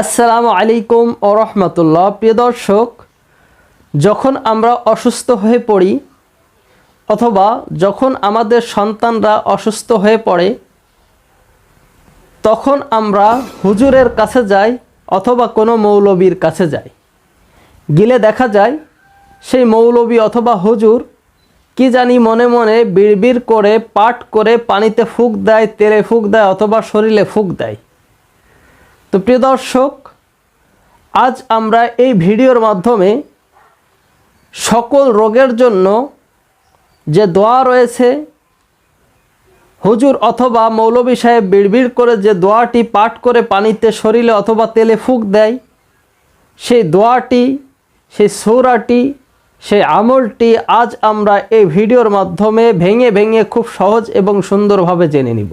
আসসালামু আলাইকুম ও রহমতুল্লাহ। প্রিয় দর্শক, যখন আমরা অসুস্থ হয়ে পড়ি, অথবা যখন আমাদের সন্তানরা অসুস্থ হয়ে পড়ে, তখন আমরা হুজুরের কাছে যাই অথবা কোনো মৌলবীর কাছে যাই। গেলে দেখা যায়, সেই মৌলবী অথবা হুজুর কি জানি মনে মনে বিড়বিড় করে, পাট করে পানিতে ফুক দেয়, তেলে ফুক দেয় অথবা শরীরে ফুক দেয়। তো প্রিয় দর্শক, আজ আমরা এই ভিডিওর মাধ্যমে সকল রোগের জন্য যে দোয়া রয়েছে, হুজুর অথবা মৌলবী সাহেব বিড়বিড় করে যে দোয়াটি পাঠ করে পানিতে শরীরে অথবা তেলে ফুক দেয়, সেই দোয়াটি, সেই সৌরাটি, সেই আমলটি আজ আমরা এই ভিডিওর মাধ্যমে ভেঙে ভেঙে খুব সহজ এবং সুন্দরভাবে জেনে নিব।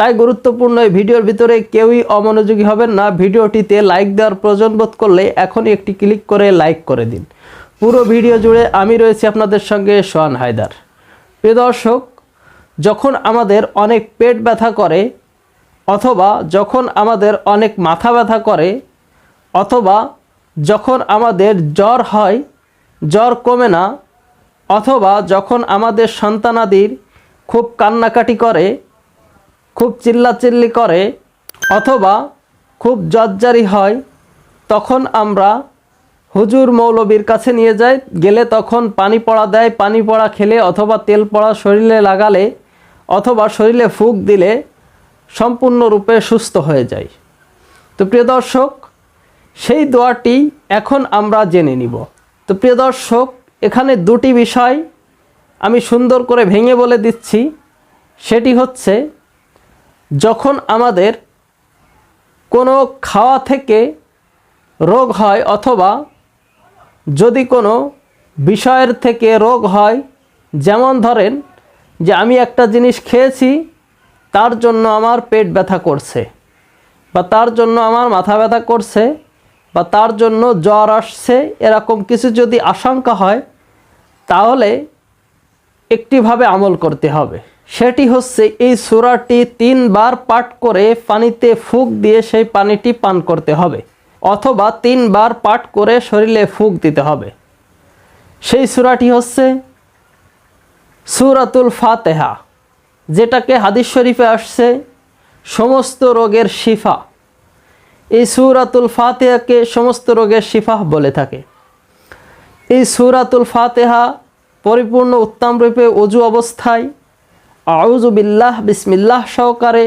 তাই গুরুত্বপূর্ণ এই ভিডিওর ভিতরে কেউই অমনোযোগী হবেন না। ভিডিওটিতে লাইক দেওয়ার প্রয়োজন বোধ করলে এখনই একটি ক্লিক করে লাইক করে দিন। পুরো ভিডিও জুড়ে আমি রয়েছি আপনাদের সঙ্গে সোহান হায়দার। প্রিয় দর্শক, যখন আমাদের অনেক পেট ব্যথা করে, অথবা যখন আমাদের অনেক মাথা ব্যথা করে, অথবা যখন আমাদের জ্বর হয়, জ্বর কমে না, অথবা যখন আমাদের সন্তানাদির খুব কান্নাকাটি করে খুব চিল্লাচিল্লি করে অথবা খুব জজ্জারি হয়, তখন আমরা হুজুর মৌলবীর কাছে নিয়ে যাই। গেলে তখন পানি পড়া দেয়, পানি পড়া খেলে অথবা তেল পড়া শরীরে লাগালে অথবা শরীরে ফুক দিলে সম্পূর্ণরূপে সুস্থ হয়ে যায়। তো প্রিয় দর্শক, সেই দোয়াটি এখন আমরা জেনে নিব। তো প্রিয় দর্শক, এখানে দুটি বিষয় আমি সুন্দর করে ভেঙে বলে দিচ্ছি। সেটি হচ্ছে যখন আমাদের কোনো খাওয়া থেকে রোগ হয় অথবা যদি কোনো বিষয়ের থেকে রোগ হয়, যেমন ধরেন যে আমি একটা জিনিস খেয়েছি, তার জন্য আমার পেট ব্যথা করছে বা তার জন্য আমার মাথা ব্যথা করছে বা তার জন্য জ্বর আসছে, এরকম কিছু যদি আশঙ্কা হয়, তাহলে একটিভাবে আমল করতে হবে। সেটি হচ্ছে এই সুরাটি তিনবার পাঠ করে পানিতে ফুক দিয়ে সেই পানিটি পান করতে হবে, অথবা তিনবার পাঠ করে শরীরে ফুক দিতে হবে। সেই সুরাটি হচ্ছে সুরাতুল ফাতেহা, যেটাকে হাদিস শরীফে আসছে, সমস্ত রোগের শিফা। এই সুরাতুল ফাতেহাকে সমস্ত রোগের শিফা বলে থাকে। এই সুরাতুল ফাতেহা পরিপূর্ণ উত্তম রূপে অজু অবস্থায় আউজু বিল্লাহ, বিসমিল্লাহ সহকারে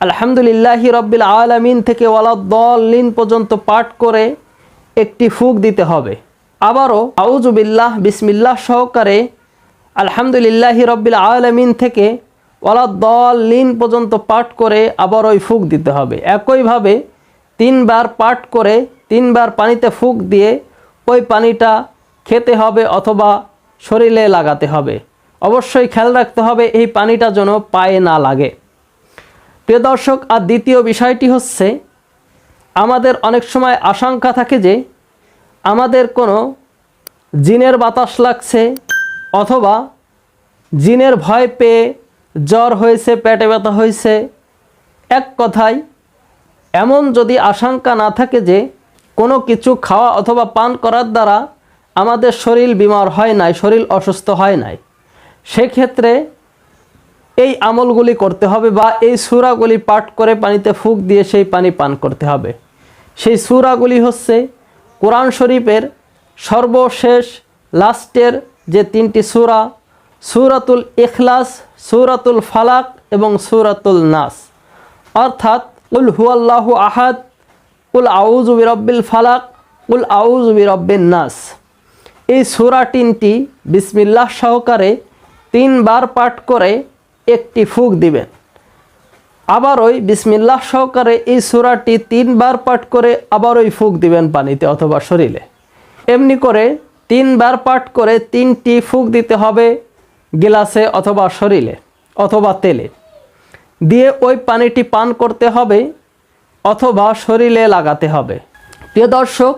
আলহামদুলিল্লাহি রব্বিল আলামিন থেকে ওয়ালাদ্দলিন পর্যন্ত পাঠ করে একটি ফুক দিতে হবে। আবারও আউজু বিল্লাহ, বিসমিল্লাহ সহকারে আলহামদুলিল্লাহি রব্বিল আলামিন থেকে ওয়ালাদ্দলিন পর্যন্ত পাঠ করে আবার ওই ফুক দিতে হবে। একইভাবে তিনবার পাঠ করে তিনবার পানিতে ফুক দিয়ে ওই পানিটা খেতে হবে অথবা শরীরে লাগাতে হবে। অবশ্যই খেয়াল রাখতে হবে, এই পানিটা যেন পায়ে না লাগে। প্রিয় দর্শক, আর দ্বিতীয় বিষয়টি হচ্ছে, আমাদের অনেক সময় আশঙ্কা থাকে যে, আমাদের কোনো জিনের বাতাস লাগছে অথবা জিনের ভয় পেয়ে জ্বর হয়েছে, পেটে ব্যথা হয়েছে। এক কথায়, এমন যদি আশঙ্কা না থাকে যে, কোনো কিছু খাওয়া অথবা পান করার দ্বারা আমাদের শরীর বিমার হয় নাই, শরীর অসুস্থ হয় নাই। সেক্ষেত্রে এই আমলগুলি করতে হবে বা এই সুরাগুলি পাঠ করে পানিতে ফুক দিয়ে সেই পানি পান করতে হবে। সেই সুরাগুলি হচ্ছে কোরআন শরীফের সর্বশেষ, লাস্টের যে তিনটি সুরা, সুরাতুল ইখলাস, সুরাতুল ফালাক এবং সুরাতুল নাস। অর্থাৎ, উল হুয়াল্লাহু আহাদ, উল আউজ বিরব্বিল ফালাক, উল আউজ বিরব্বিন নাস। এই সুরা তিনটি বিসমিল্লাহ সহকারে তিনবার পাঠ করে একটি ফুক দিবেন। আবার ওই বিসমিল্লাহ সহকারে এই সুরাটি তিনবার পাঠ করে আবার ওই ফুক দিবেন পানিতে অথবা শরীরে। এমনি করে তিনবার পাঠ করে তিনটি ফুক দিতে হবে গিলাসে অথবা শরীরে অথবা তেলে। দিয়ে ওই পানিটি পান করতে হবে অথবা শরীরে লাগাতে হবে। প্রিয় দর্শক,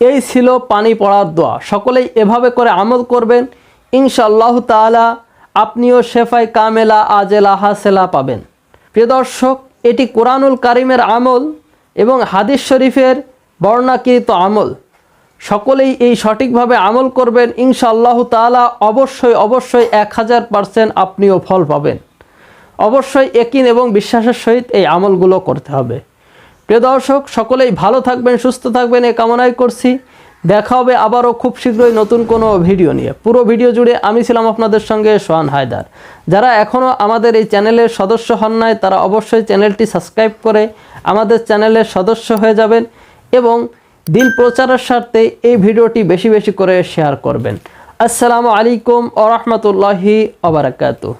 এই ছিল পানি পড়ার দোয়া। সকলেই এভাবে করে আমল করবেন। ইনশাআল্লাহ তাআলা আপনিও শেফাই কামেলা, আজেলা, হাসেলা পাবেন। প্রিয় দর্শক, এটি কোরআনুল কারিমের আমল এবং হাদিস শরীফের বর্ণাকৃত আমল। সকলেই এই সঠিকভাবে আমল করবেন, ইনশাআল্লাহ তাআলা অবশ্যই অবশ্যই এক হাজার পারসেন্ট আপনিও ফল পাবেন। অবশ্যই একিন এবং বিশ্বাসের সহিত এই আমলগুলো করতে হবে। প্রিয় দর্শক, সকলেই ভালো থাকবেন, সুস্থ থাকবেন, এ কামনাই করছি। দেখা হবে আবারও খুব শীঘ্রই নতুন কোনো ভিডিও নিয়ে। পুরো ভিডিও জুড়ে আমি ছিলাম আপনাদের সঙ্গে সোহান হায়দার। যারা এখনও আমাদের এই চ্যানেলের সদস্য হন নাই, তারা অবশ্যই চ্যানেলটি সাবস্ক্রাইব করে আমাদের চ্যানেলের সদস্য হয়ে যাবেন এবং দিন প্রচারের স্বার্থে এই ভিডিওটি বেশি বেশি করে শেয়ার করবেন। আসসালামু আলাইকুম আ রহমতুল্লাহি আবরাকাতু